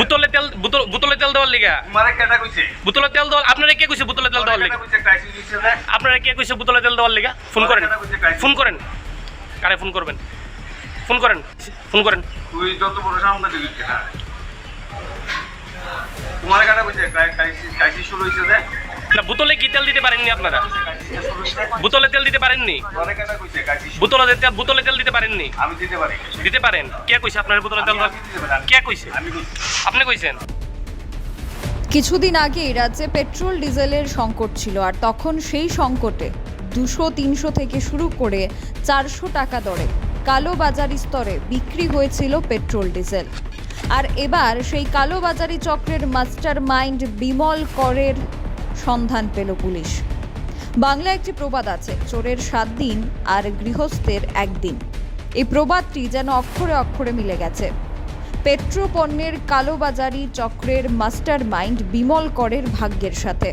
বোতল তেল বোতলে তেল দেওয়ার লিগা? বোতলে তেল দেওয়ার আপনারা কে কইছে বোতলে তেল দেওয়ার লিগা? আপনারা কে কইছে বোতলে তেল দেওয়ার লিগা? ফোন করেন। ফোন করেন। কারে ফোন করবেন? ফোন করেন। ফোন করেন। তুই যত বড় সামনে দিবি না তোমারে কেটা কইছে? ক্রাইসিস ক্রাইসিস শুরু হইছে না বোতলে কি তেল দিতে পারেননি আপনারা? বোতলে তেল দিতে পারেননি? বোতলে তেল বোতলে তেল দিতে পারেননি? আমি দিতে পারি। দিতে পারেন। কে কইছে আপনার বোতলে তেল কে কইছে? আপনি কইছেন? কিছুদিন আগেই রাজ্যে পেট্রোল ডিজেলের সংকট ছিল আর তখন সেই সংকটে দুশো তিনশো থেকে শুরু করে চারশো টাকা দরে কালো কালোবাজারি স্তরে বিক্রি হয়েছিল পেট্রোল ডিজেল। আর এবার সেই কালোবাজারি চক্রের মাস্টার মাইন্ড বিমল করের সন্ধান পেল পুলিশ। বাংলা একটি প্রবাদ আছে, চোরের সাত দিন আর গৃহস্থের একদিন। এই প্রবাদটি যেন অক্ষরে অক্ষরে মিলে গেছে। পেট্রোপণ্যের কালোবাজারি চক্রের মাস্টার মাইন্ড বিমল করের ভাগ্যের সাথে।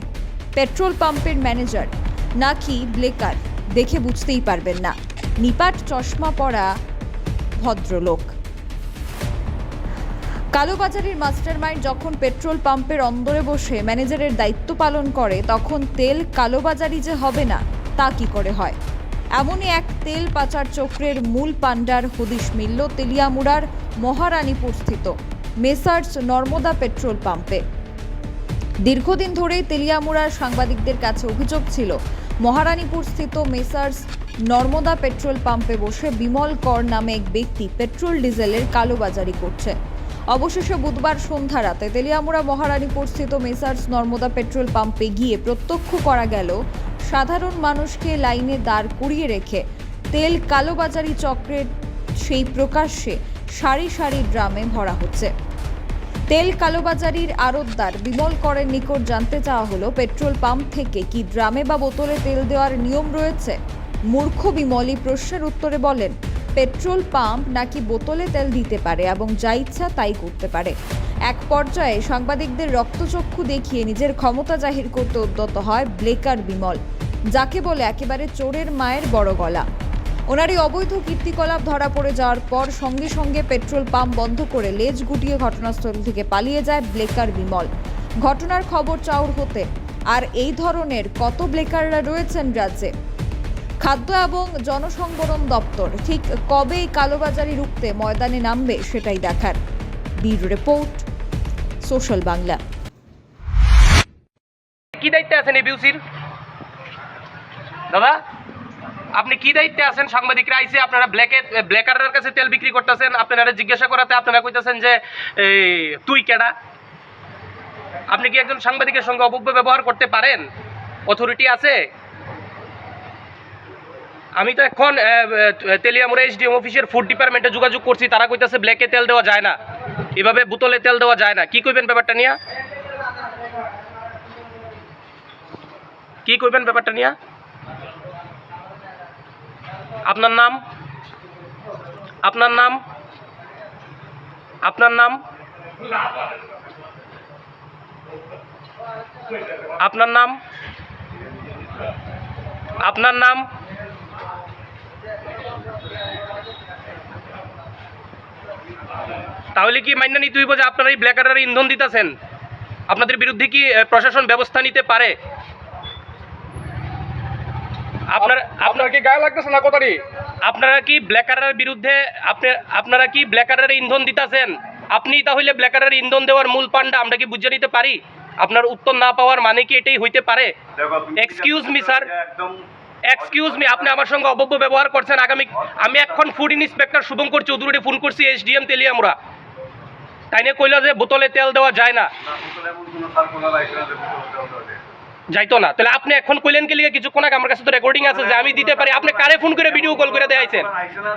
পেট্রোল পাম্পের ম্যানেজার নাকি ব্লেকার, দেখে বুঝতেই পারবেন না। নিপাট চশমা পরা ভদ্রলোক। কালোবাজারির মাস্টার মাইন্ড যখন পেট্রোল পাম্পের অন্দরে বসে ম্যানেজারের দায়িত্ব পালন করে, তখন তেল কালোবাজারি যে হবে না, তা কি করে হয়? এমনই এক তেল পাচার চক্রের মূল পাণ্ডার হদিশ মিলল তেলিয়ামুড়ার মহারানীপুর স্থিত মেসার্স নর্মদা পেট্রোল পাম্পে। দীর্ঘদিন ধরেই তেলিয়ামুড়ার সাংবাদিকদের কাছে অভিযোগ ছিল, মহারানীপুর স্থিত মেসার্স নর্মদা পেট্রোল পাম্পে বসে বিমল কর নামে এক ব্যক্তি পেট্রোল ডিজেলের কালোবাজারি করছে। অবশেষে বুধবার সন্ধ্যা রাতে তেলিয়ামুড়া মহারানীপুর স্থিত মেসার্স নর্মদা পেট্রোল পাম্পে গিয়ে প্রত্যক্ষ করা গেল, সাধারণ মানুষকে লাইনে দাঁড় করিয়ে রেখে তেল কালোবাজারি চক্রের সেই প্রকাশ্যে সারি সারি ড্রামে ভরা হচ্ছে। তেল কালোবাজারির আড়তদার বিমল করের নিকট জানতে চাওয়া হলো, পেট্রোল পাম্প থেকে কি ড্রামে বা বোতলে তেল দেওয়ার নিয়ম রয়েছে? মূর্খ বিমলই প্রশ্নের উত্তরে বলেন পেট্রোল পাম্প নাকি বোতলে তেল দিতে পারে এবং যা ইচ্ছা তাই করতে পারে। এক পর্যায়ে সাংবাদিকদের রক্তচক্ষু দেখিয়ে নিজের ক্ষমতা জাহির করতে উদ্যত হয় ব্লেকার বিমল, যাকে বলে একেবারে চোরের মায়ের বড় গলা। ওনার এই অবৈধ কীর্তিকলাপ ধরা পড়ে যাওয়ার পর সঙ্গে সঙ্গে পেট্রোল পাম্প বন্ধ করে লেজ গুটিয়ে ঘটনাস্থল থেকে পালিয়ে যায় ব্লেকার বিমল। ঘটনার খবর চাউর হতে, আর এই ধরনের কত ব্লেকাররা রয়েছেন রাজ্যে? খাদ্য এবং জনসংবরণ দপ্তর। ঠিক কবে এই কালোবাজারি রুখতে ময়দানে নামবে সেটাই দেখার। Bureau report social Bangla. কি দায়িত্বে আছেন এই বিউসির? দাদা আপনি কি দায়িত্বে আছেন? সাংবাদিকরা আইসে আপনারা ব্ল্যাকে ব্ল্যাকারের কাছে তেল বিক্রি করতেছেন। আপনারা জিজ্ঞাসা করাতে আপনারা কইতেছেন যে এই, তুই কেডা? আপনি কি একজন সাংবাদিকের সঙ্গে অপব্য ব্যবহার করতে পারেন? অথরিটি আছে? আমি তো এখন তেলিয়ামুড়া এসডিএম অফিসের ফুড ডিপার্টমেন্টে যোগাযোগ করছি। তারা কইতাছে ব্ল্যাকে তেল দেওয়া যায় না। এভাবে বোতলে তেল দেওয়া যায় না। কি কইবেন ব্যাপারটা নিয়ে? কি কইবেন ব্যাপারটা নিয়ে? আপনার নাম? আপনার নাম? আপনার নাম? আপনার নাম? আপনার নাম? তাহলে কি মান্য নিতে হইব যে আপনারা এই ব্ল্যাকারের ইন্ধন দিতেছেন? আপনাদের বিরুদ্ধে কি প্রশাসন ব্যবস্থা নিতে পারে? আপনার আপনার কি গায়ে লাগতেছে না কথাটি? আপনারা কি ব্ল্যাকারের বিরুদ্ধে আপনি আপনারা কি ব্ল্যাকারের ইন্ধন দিতেছেন? আপনি তাহলে ব্ল্যাকারের ইন্ধন দেওয়ার মূল পান্ডা আমরা কি বুঝে নিতে পারি? আপনার উত্তর না পাওয়ার মানে কি এটাই হইতে পারে? Excuse me. একদম এক্সকিউজ মি আপনি আমার সঙ্গে অবব্য ব্যবহার করছেন। আগামী আমি এখন ফুড ইন্সপেক্টর শুভঙ্কর চৌধুরীকে ফোন করছি এসডিএম তেলিয়ামুড়া। তাই নিয়ে কইলা যে বোতলে তেল দেওয়া যায় না। যাইতো না। তাহলে আপনি এখন কইলেন কি লিগে কিছুক্ষণ আগে আমার কাছে তো রেকর্ডিং আছে যে আমি দিতে পারি। আপনি কারে ফোন করে ভিডিও কল করে দেখাইছেন?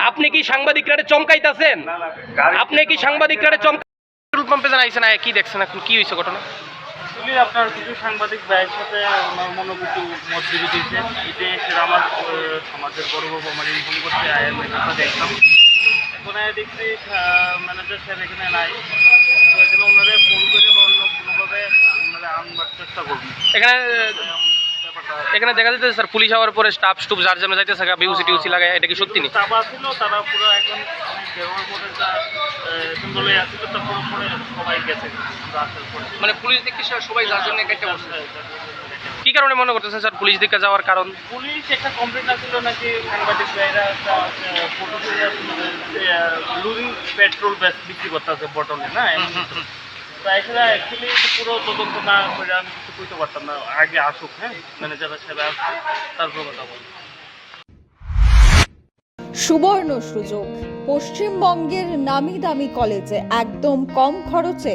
আপনি কি সাংবাদিকরা চমকাইতাছেন? না না গাড়ি আপনি কি সাংবাদিকরা চমকা পেট্রোল পাম্পে জানাইছেন আয় কি দেখছেন? এখন কি হয়েছে ঘটনা? আসলে আপনার কিছু সাংবাদিক ভাইয়ের সাথে আমার মনোভূতি মত বিরোধী এতে আমার সমাজের বড় বাবু আমার ইনফর্ম করতে আয়ের মেয়েটা দেখলাম দেখছি ম্যানেজার স্যার এখানে নাই। তো এখানে ওনারা ফোন করে বা অন্য কোনোভাবে ওনারা আনবার চেষ্টা করবেন এখানে এখানে দেখা যাচ্ছে স্যার পুলিশ হওয়ার পরে স্টাফ স্টুপ যার জন্য যাইতেছে বিউসি টিউসি লাগায় এটা কি সত্যি নি? চাপা ছিল তারা পুরো এখন মানে পুলিশ দেখতে সবাই যার জন্য কেটে বসছে কি কারণে মনে করতেছেন স্যার পুলিশ দিকে যাওয়ার কারণ? পুলিশ একটা কমপ্লেন আসছিল নাকি সাংবাদিক ভাইরা একটা ফটো লুজিং পেট্রোল ব্যাস বিক্রি করতেছে বটলে না? তো এখানে অ্যাকচুয়ালি পুরো তদন্ত না করে আমি কিছু কইতে পারতাম না। আগে আসুক হ্যাঁ? ম্যানেজার সাহেব আসুক তারপর কথা বলব। সুবর্ণ সুযোগ। পশ্চিমবঙ্গের নামি দামি কলেজে একদম কম খরচে